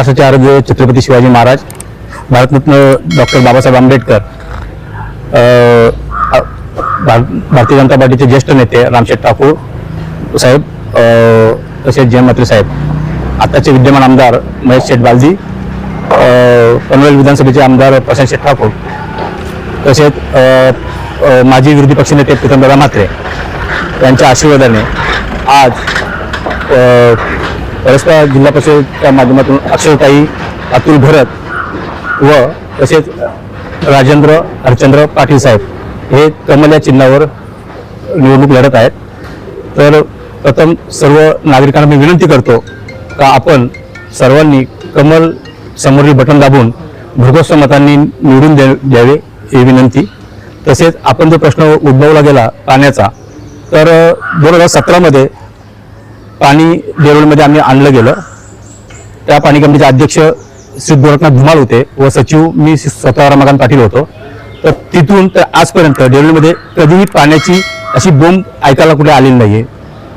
महाराष्ट्राचे आरोग्य छत्रपती शिवाजी महाराज भारतरत्न डॉक्टर बाबासाहेब आंबेडकर भार- भारतीय जनता पार्टीचे ज्येष्ठ नेते रामशेठ ठाकूर साहेब तसेच जय म्हात्रे साहेब. आताचे विद्यमान आमदार महेश शेठ बालजी पनवेल विधानसभेचे आमदार प्रशांत शेठ ठाकूर तसेच माजी विरोधी पक्षनेते प्रीतमदादा म्हात्रे यांच्या आशीर्वादाने आज परस्पर जिल्हा परिषदेच्या माध्यमातून अक्षरताई अतुल भरत व तसेच राजेंद्र हरचंद्र पाटील साहेब हे कमल या चिन्हावर निवडणूक लढत आहेत. तर प्रथम सर्व नागरिकांना मी विनंती करतो का आपण सर्वांनी कमल समोरील बटन दाबून भरघोस मतांनी निवडून द्या द्यावे ही विनंती. तसेच आपण जो प्रश्न उद्भवला गेला पाण्याचा तर दोन हजार सतरामध्ये पाणी देरोळमध्ये आम्ही आणलं गेलं. त्या पाणी कंपनीचे अध्यक्ष श्री गोरखनाथ धुमाळ होते व सचिव मी स्वतः रमाकांत पाटील होतो. तर तिथून तर आजपर्यंत देरोळमध्ये कधीही पाण्याची अशी बोंब ऐकायला कुठे आलेली नाहीये.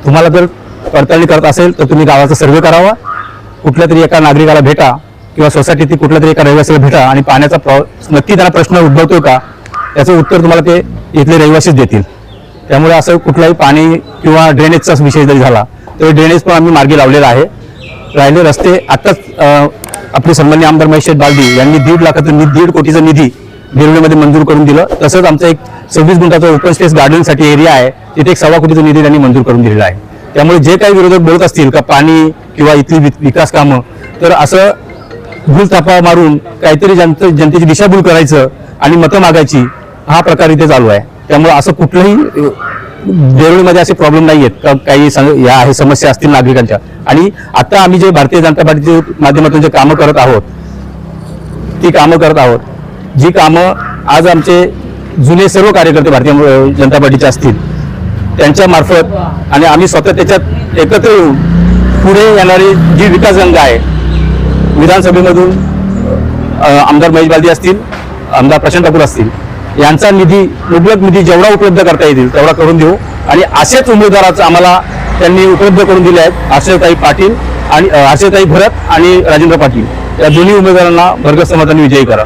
तुम्हाला जर पडताळणी करत असेल तर तुम्ही गावाचा सर्वे करावा. कुठल्या तरी एका नागरिकाला भेटा किंवा सोसायटीतील कुठल्या तरी एका रहिवासीला भेटा आणि पाण्याचा प्रॉ नक्की त्यांना प्रश्न उद्भवतो का? याचं उत्तर तुम्हाला ते इथले रहिवासीच देतील. त्यामुळे असं कुठलाही पाणी किंवा ड्रेनेजचा विषय जरी झाला तर ड्रेनेज पण आम्ही मार्गी लावलेला आहे. राहिले रस्ते आत्ताच आपले सन्मान्य आमदार महेश शेठ बालदी यांनी दीड लाखाचा निधी दीड कोटीचा निधी गिरवणीमध्ये मंजूर करून दिलं. तसंच आमचा एक सव्वीस गुंठाचा ओपन स्पेस गार्डनसाठी एरिया आहे. तिथे एक सव्वा कोटीचा निधी त्यांनी मंजूर करून दिलेला आहे. त्यामुळे जे काही विरोधक बोलत असतील का पाणी किंवा इथली वि- विकास कामं तर असं भूल थापा मारून काहीतरी जनते जनतेची दिशाभूल करायचं आणि मतं मागायची हा प्रकार इथे चालू आहे. त्यामुळे असं कुठलंही देवळीमध्ये असे प्रॉब्लेम नाही आहेत काही या आहे समस्या असतील नागरिकांच्या. आणि आता आम्ही जे भारतीय जनता पार्टीच्या माध्यमातून जे कामं करत आहोत ती कामं करत आहोत. जी कामं आज आमचे जुने सर्व कार्यकर्ते भारतीय जनता पार्टीचे असतील त्यांच्या मार्फत आणि आम्ही स्वतः त्याच्यात एकत्र येऊन पुढे येणारी जी विकास गंगा आहे विधानसभेमधून आमदार महेश बालदी असतील आमदार प्रशांत ठाकूर असतील यांचा निधी मुबलक निधी जेवढा उपलब्ध करता येतील तेवढा करून देऊ. आणि असेच उमेदवाराचं आम्हाला त्यांनी उपलब्ध करून दिले आहेत आशयताई पाटील आणि आशयताई भरत आणि राजेंद्र पाटील. या दोन्ही उमेदवारांना भरगस समाजाने विजयी करा.